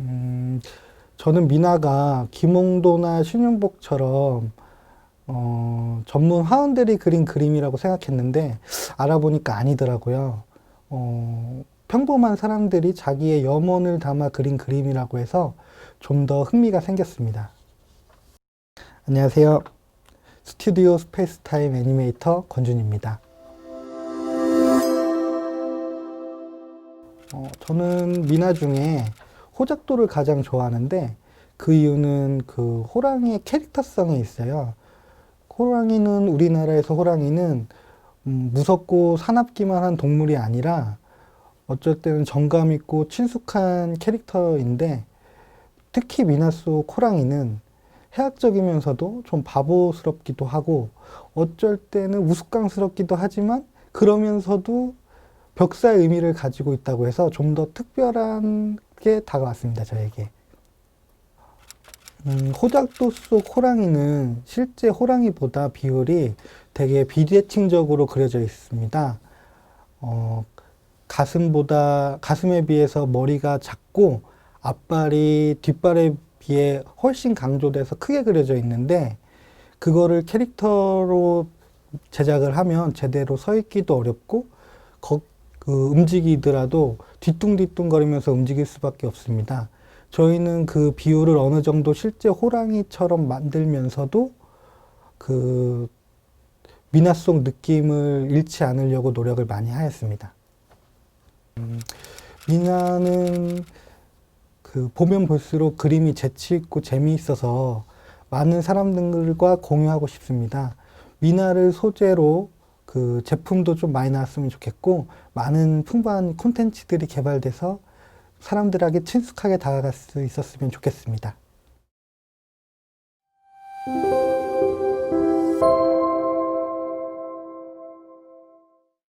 음, 저는 미나가 김홍도나 신윤복처럼 어, 전문 화원들이 그린 그림이라고 생각했는데 알아보니까 아니더라고요. 어, 평범한 사람들이 자기의 염원을 담아 그린 그림이라고 해서 좀 더 흥미가 생겼습니다. 안녕하세요. 스튜디오 스페이스타임 애니메이터 권준입니다. 어, 저는 미나 중에 호작도를 가장 좋아하는데 그 이유는 그 호랑이의 캐릭터성에 있어요. 호랑이는 우리나라에서 호랑이는 음, 무섭고 사납기만 한 동물이 아니라 어쩔 때는 정감 있고 친숙한 캐릭터인데 특히 미나 속 호랑이는 해학적이면서도 좀 바보스럽기도 하고 어쩔 때는 우스꽝스럽기도 하지만 그러면서도 벽사의 의미를 가지고 있다고 해서 좀 더 특별하게 다가왔습니다, 저에게. 음, 호작도 속 호랑이는 실제 호랑이보다 비율이 되게 비대칭적으로 그려져 있습니다. 어, 가슴보다, 가슴에 비해서 머리가 작고 앞발이 뒷발에 비해 훨씬 강조돼서 크게 그려져 있는데 그거를 캐릭터로 제작을 하면 제대로 서 있기도 어렵고 거, 그 움직이더라도 뒤뚱뒤뚱거리면서 움직일 수밖에 없습니다. 저희는 그 비율을 어느 정도 실제 호랑이처럼 만들면서도 그 미나 속 느낌을 잃지 않으려고 노력을 많이 하였습니다. 음, 미나는 그 보면 볼수록 그림이 재치 있고 재미있어서 많은 사람들과 공유하고 싶습니다. 미나를 소재로 그 제품도 좀 많이 나왔으면 좋겠고 많은 풍부한 콘텐츠들이 개발돼서 사람들에게 친숙하게 다가갈 수 있었으면 좋겠습니다.